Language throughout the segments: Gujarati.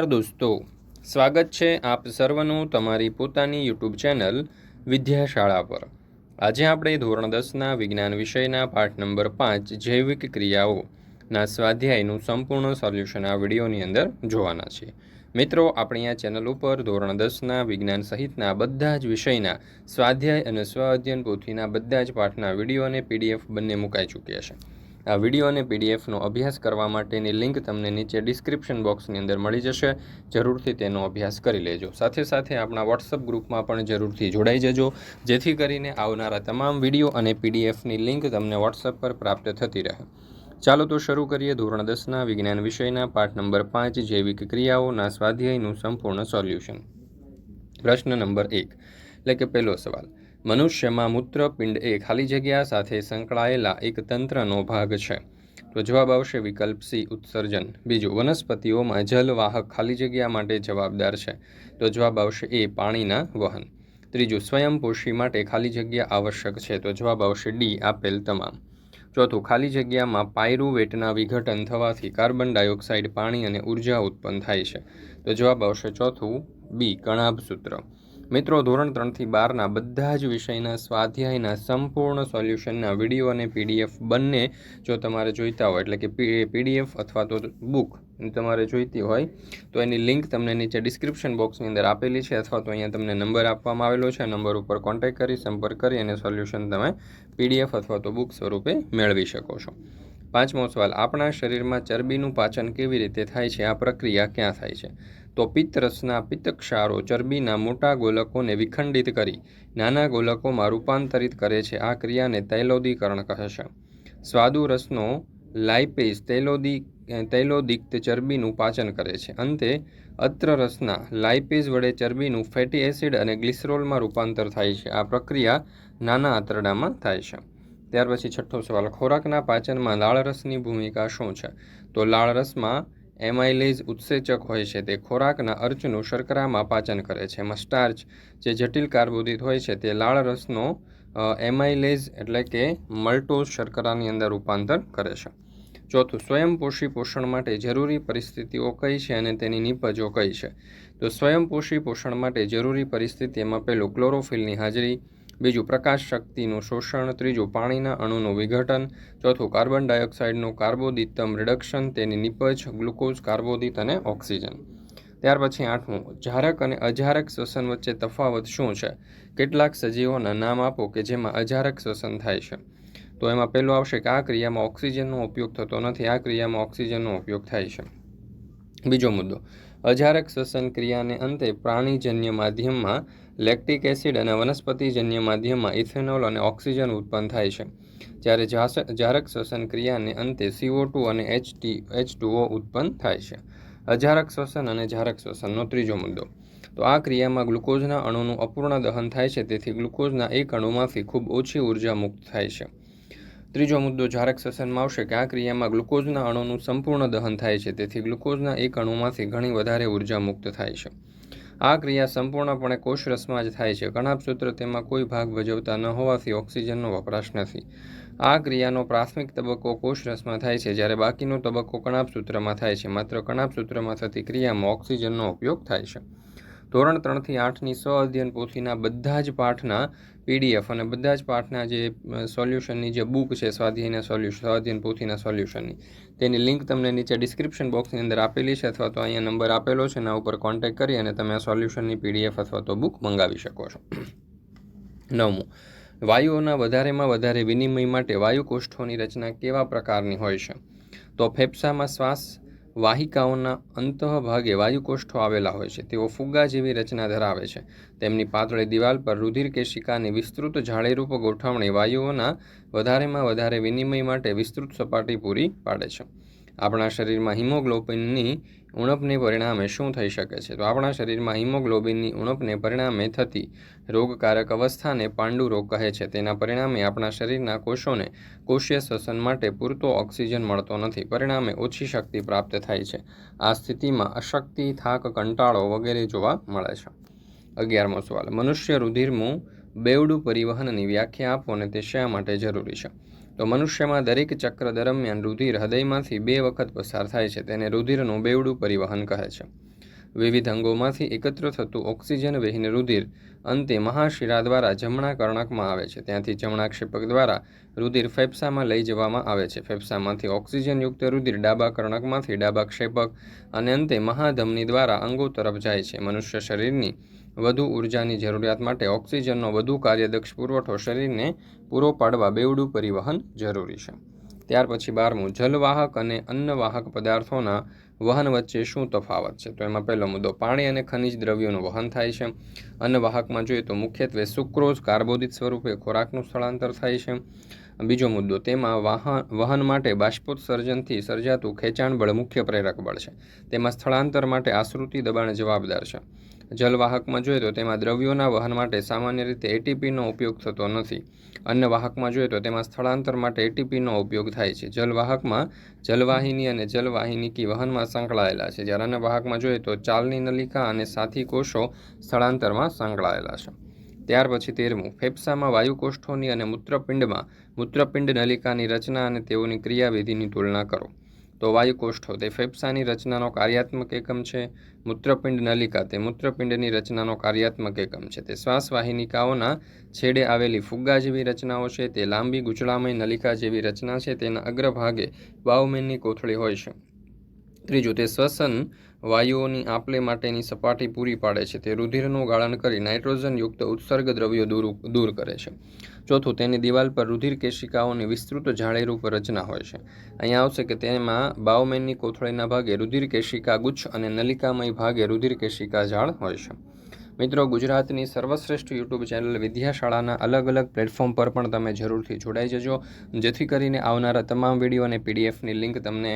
નમસ્કાર દોસ્તો. સ્વાગત છે આપ સર્વનું તમારી પોતાની યુટ્યુબ ચેનલ વિદ્યાશાળા પર. આજે આપણે ધોરણ દસના વિજ્ઞાન વિષયના પાઠ નંબર પાંચ, જૈવિક ક્રિયાઓના સ્વાધ્યાયનું સંપૂર્ણ સોલ્યુશન આ વિડીયોની અંદર જોવાના છે. મિત્રો, આપણી આ ચેનલ ઉપર ધોરણ દસના વિજ્ઞાન સહિતના બધા જ વિષયના સ્વાધ્યાય અને સ્વ અધ્યયન પોથીના બધા જ પાઠના વીડિયો અને પીડીએફ બંને મુકાઈ ચૂક્યા છે. આ વીડિયો અને પીડીએફનો અભ્યાસ કરવા માટેની લિંક તમને નીચે ડિસ્ક્રિપ્શન બોક્સની અંદર મળી જશે. જરૂરથી તેનો અભ્યાસ કરી લેજો. સાથે સાથે આપણા વોટ્સઅપ ગ્રુપમાં પણ જરૂરથી જોડાઈ જજો. જેથી કરીને આવનારા તમામ વીડિયો અને પીડીએફની લિંક તમને વોટ્સઅપ પર પ્રાપ્ત થતી રહે. ચાલો તો શરૂ કરીએ ધોરણ દસના વિજ્ઞાન વિષયના પાઠ નંબર પાંચ, જૈવિક ક્રિયાઓના સ્વાધ્યાયનું સંપૂર્ણ સોલ્યુશન. પ્રશ્ન નંબર એક, એટલે કે પહેલો સવાલ. મનુષ્યમાં મૂત્રપિંડ એ ખાલી જગ્યા સાથે સંકળાયેલા એક તંત્રનો ભાગ છે. તો જવાબ આવશે વિકલ્પ સી, ઉત્સર્જન. બીજું, વનસ્પતિઓમાં જલવાહક ખાલી જગ્યા માટે જવાબદાર છે. તો જવાબ આવશે એ, પાણીના વહન. ત્રીજું, સ્વયંપોષી માટે ખાલી જગ્યા આવશ્યક છે. તો જવાબ આવશે ડી, આપેલ તમામ. ચોથું, ખાલી જગ્યામાં પાયરુવેટના વિઘટન થવાથી કાર્બન ડાયોક્સાઇડ, પાણી અને ઊર્જા ઉત્પન્ન થાય છે. તો જવાબ આવશે ચોથું, બી, કણાભ સૂત્ર. મિત્રો, ધોરણ ત્રણથી બારના બધા જ વિષયના સ્વાધ્યાયના સંપૂર્ણ સોલ્યુશનના વીડિયો અને પીડીએફ બંને જો તમારે જોઈતા હોય, એટલે કે પીડીએફ અથવા તો બુક તમારે જોઈતી હોય, તો એની લિંક તમને નીચે ડિસ્ક્રિપ્શન બોક્સની અંદર આપેલી છે અથવા તો અહીંયા તમને નંબર આપવામાં આવેલો છે. નંબર ઉપર કોન્ટેક કરી, સંપર્ક કરી અને સોલ્યુશન તમે પીડીએફ અથવા તો બુક સ્વરૂપે મેળવી શકો છો. પાંચમો સવાલ, આપણા શરીરમાં ચરબીનું પાચન કેવી રીતે થાય છે? આ પ્રક્રિયા ક્યાં થાય છે? તો પિત્તરસના પિત્તક્ષારો ચરબીના મોટા ગોલકોને વિખંડિત કરી, નાના ગોલકોમાં રૂપાંતરિત કરે છે. આ ક્રિયાને તૈલોદીકરણ કહે છે. સ્વાદુ રસનો લાઇપેઝ તૈલોદી, તૈલોદિક્ત ચરબીનું પાચન કરે છે. અંતે અત્ર રસના લાઇપેઝ વડે ચરબીનું ફેટી એસિડ અને ગ્લિસરોલમાં રૂપાંતર થાય છે. આ પ્રક્રિયા નાના આંતરડામાં થાય છે. ત્યાર પછી છઠ્ઠો સવાલ, ખોરાકના પાચનમાં લાળરસની ભૂમિકા શું છે? તો લાળરસમાં એમાઇલેઝ ઉત્સેચક હોય છે. તે ખોરાકના અર્ચનું શર્કરામાં પાચન કરે છે. એમાં સ્ટાર્ચ જે જટિલ કાર્બોદિત હોય છે તે લાળ રસનો એમાઇલેઝ એટલે કે મલ્ટોઝ શર્કરાની અંદર રૂપાંતર કરે છે. ચોથું સ્વયંપોષી પોષણ માટે જરૂરી પરિસ્થિતિઓ કઈ છે અને તેની નિપજો કઈ છે? તો સ્વયંપોષી પોષણ માટે જરૂરી પરિસ્થિતિ એમાં પહેલું, ક્લોરોફિલની હાજરી બીજું, પ્રકાશ શક્તિનું શોષણ, ત્રીજું, પાણીના અણુનું વિઘટન, ચોથું, કાર્બન ડાયોક્સાઇડનું કાર્બોદિતમ રિડક્શન, તેની નિપજ, ગ્લુકોઝ, કાર્બોદિત અને ઓક્સિજન. ત્યાર પછી આઠમું, જારક અને અજારક શ્વસન વચ્ચે તફાવત શું છે? કેટલાક સજીવોના નામ આપો કે જેમાં અજારક શ્વસન થાય છે. તો એમાં પહેલું આવશે કે આ ક્રિયામાં ઓક્સિજનનો ઉપયોગ થતો નથી, આ ક્રિયામાં ઓક્સિજનનો ઉપયોગ થાય છે. બીજો મુદ્દો, અજારક શ્વસન ક્રિયાને અંતે પ્રાણીજન્ય માધ્યમમાં લેક્ટિક એસિડ અને વનસ્પતિજન્ય માધ્યમમાં ઇથેનોલ અને ઓક્સિજન ઉત્પન્ન થાય છે. જ્યારે જારક શ્વસન ક્રિયાને અંતે સીઓ ટુ અને એચ ટી એચ ટુઓ ઉત્પન્ન થાય છે. અજારક શ્વસન અને જારક શ્વસનનો ત્રીજો મુદ્દો. તો આ ક્રિયામાં ગ્લુકોઝના અણુનું અપૂર્ણ દહન થાય છે, તેથી ગ્લુકોઝના એક અણુમાંથી ખૂબ ઓછી ઊર્જા મુક્ત થાય છે. ત્રીજો મુદ્દો જારક શ્વસનમાં આવશે કે આ ક્રિયામાં ગ્લુકોઝના અણુનું સંપૂર્ણ દહન થાય છે, તેથી ગ્લુકોઝના એક અણુમાંથી ઘણી વધારે ઊર્જા મુક્ત થાય છે. આ ક્રિયા સંપૂર્ણપણે કોષરસમાં જ થાય છે. કણાભસૂત્ર તેમાં કોઈ ભાગ ભજવતા ન હોવાથી ઓક્સિજનનો વપરાશ નથી. આ ક્રિયાનો પ્રાથમિક તબક્કો કોષરસમાં થાય છે, જ્યારે બાકીનો તબક્કો કણાભસૂત્રમાં થાય છે. માત્ર કણાભસૂત્રમાં થતી ક્રિયામાં ઓક્સિજનનો ઉપયોગ થાય છે. ધોરણ ત્રણથી આઠની સ્વ અધ્યયન પોથીના બધા જ પાઠના પીડીએફ અને બધા જ પાઠના જે સોલ્યુશનની જે બુક છે સ્વાધ્યાયના સોલ્યુશન સ્વાધ્યાયન પોથીના સોલ્યુશનની તેની લિંક તમને નીચે ડિસ્ક્રિપ્શન બોક્સની અંદર આપેલી છે અથવા તો અહીંયા નંબર આપેલો છે, એના ઉપર કોન્ટેક્ટ કરી અને તમે આ સોલ્યુશનની પીડીએફ અથવા તો બુક મંગાવી શકો છો. નવમું, વાયુઓના વધારેમાં વધારે વિનિમય માટે વાયુકોષ્ઠોની રચના કેવા પ્રકારની હોય છે? તો ફેફસામાં શ્વાસ વાહિકાઓના અંતઃભાગે વાયુકોષ્ઠો આવેલા હોય છે. તેઓ ફુગ્ગા જેવી રચના ધરાવે છે. તેમની પાતળી દિવાલ પર રુધિર કેશિકાની વિસ્તૃત જાળીરૂપ ગોઠવણી વાયુઓના વધારેમાં વધારે વિનિમય માટે વિસ્તૃત સપાટી પૂરી પાડે છે. આપણા શરીરમાં હિમોગ્લોબિનની ઉણપને પરિણામે શું થઈ શકે છે? તો આપણા શરીરમાં હિમોગ્લોબિનની ઉણપને પરિણામે થતી રોગકારક અવસ્થાને પાંડુ રોગ કહે છે. તેના પરિણામે આપણા શરીરના કોષોને કોષીય શ્વસન માટે પૂરતો ઓક્સિજન મળતો નથી. પરિણામે ઓછી શક્તિ પ્રાપ્ત થાય છે. આ સ્થિતિમાં અશક્તિ, થાક, કંટાળો વગેરે જોવા મળે છે. અગિયારમો સવાલ. મનુષ્ય રુધિરનું બેવડું પરિવહનની વ્યાખ્યા આપો અને તે શા માટે જરૂરી છે? તો મનુષ્યમાં દરેક ચક્ર દરમિયાન રુધિર હૃદયમાંથી બે વખત પસાર થાય છે, તેને રુધિરનું બેવડું પરિવહન કહે છે. વિવિધ અંગોમાંથી એકત્ર થતું ઓક્સિજન વિહીન રુધિર અંતે મહાશિરા દ્વારા જમણા કર્ણકમાં આવે છે. ત્યાંથી જમણા ક્ષેપક દ્વારા રુધિર ફેફસામાં લઈ જવામાં આવે છે. ફેફસામાંથી ઓક્સિજનયુક્ત રુધિર ડાબા કર્ણકમાંથી ડાબા ક્ષેપક અને અંતે મહાધમની દ્વારા અંગો તરફ જાય છે. મનુષ્ય શરીરની વધુ ઉર્જાની જરૂરિયાત માટે ઓક્સિજનનો વધુ કાર્યદક્ષ પુરવઠો શરીરને પૂરો પાડવા બેવડું પરિવહન જરૂરી છે. ત્યાર પછી બારમું, જલવાહક અને અન્નવાહક પદાર્થોના વહન વચ્ચે શું તફાવત છે? તો એમાં પહેલો મુદ્દો, પાણી અને ખનિજ દ્રવ્યોનું વહન થાય છે. અન્નવાહકમાં જોઈએ તો મુખ્યત્વે સુક્રોઝ, કાર્બોદિત સ્વરૂપે ખોરાકનું સ્થળાંતર થાય છે. બીજો મુદ્દો, તેમાં વાહન, વહન માટે બાષ્પોત્સર્જનથી સર્જાતું ખેંચાણ બળ મુખ્ય પ્રેરક બળ છે. તેમાં સ્થળાંતર માટે આશ્રુતિ દબાણ જવાબદાર છે. જલવાહકમાં જોઈએ તો તેમાં દ્રવ્યોના વહન માટે સામાન્ય રીતે એટીપીનો ઉપયોગ થતો નથી. અન્ય વાહકમાં જોઈએ તો તેમાં સ્થળાંતર માટે એટીપીનો ઉપયોગ થાય છે. જલવાહકમાં જલવાહિની અને જલવાહિનીકી વહનમાં સંકળાયેલા છે. જ્યારે અન્ય વાહકમાં જોઈએ તો ચાલની નલિકા અને સાથી કોષો સ્થળાંતરમાં સંકળાયેલા છે. ત્યાર પછી તેરમું, ફેફસામાં વાયુકોષ્ઠોની અને મૂત્રપિંડમાં મૂત્રપિંડ નલિકાની રચના અને તેઓની ક્રિયાવિધિની તુલના કરો. તો વાયુકોષ્ઠો તે ફેફસાની રચનાનો કાર્યાત્મક એકમ છે. મૂત્રપિંડ નલિકા. તે મૂત્રપિંડની રચનાનો કાર્યાત્મક એકમ છે. તે શ્વાસવાહિનિકાઓના છેડે આવેલી ફુગ્ગા જેવી રચનાઓ છે. તે લાંબી ગૂંચળામય નલિકા જેવી રચના છે. તેના અગ્રભાગે બાઉમેનની કોથળી હોય છે. ત્રીજું તે શ્વસન વાયુઓની આપલે માટેની સપાટી પૂરી પાડે છે. તે રુધિરનું ગાળન કરી નાઇટ્રોજનયુક્ત ઉત્સર્ગ દ્રવ્યો દૂર દૂર કરે છે. ચોથું, તેની દિવાલ પર રુધિર કેશિકાઓની વિસ્તૃત જાળીરૂપ રચના હોય છે. અહીંયા આવશે કે તેમાં બાવમેનની કોથળીના ભાગે રુધિર કેશિકા ગુચ્છ અને નલિકામય ભાગે રુધિર કેશિકા જાળ હોય છે. મિત્રો, ગુજરાતની સર્વશ્રેષ્ઠ યુટ્યુબ ચેનલ વિદ્યાશાળાના અલગ અલગ પ્લેટફોર્મ પર પણ તમે જરૂરથી જોડાઈ જજો. જેથી કરીને આવનારા તમામ વીડિયો અને પીડીએફની લિંક તમને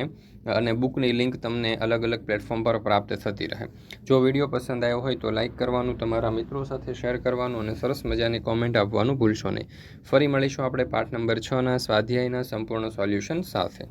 અને બુકની લિંક તમને અલગ અલગ પ્લેટફોર્મ પર પ્રાપ્ત થતી રહે. જો વીડિયો પસંદ આવ્યો હોય તો લાઇક કરવાનું, તમારા મિત્રો સાથે શેર કરવાનું અને સરસ મજાની કોમેન્ટ આપવાનું ભૂલશો નહીં. ફરી મળીશું આપણે પાઠ નંબર છના સ્વાધ્યાયના સંપૂર્ણ સોલ્યુશન સાથે.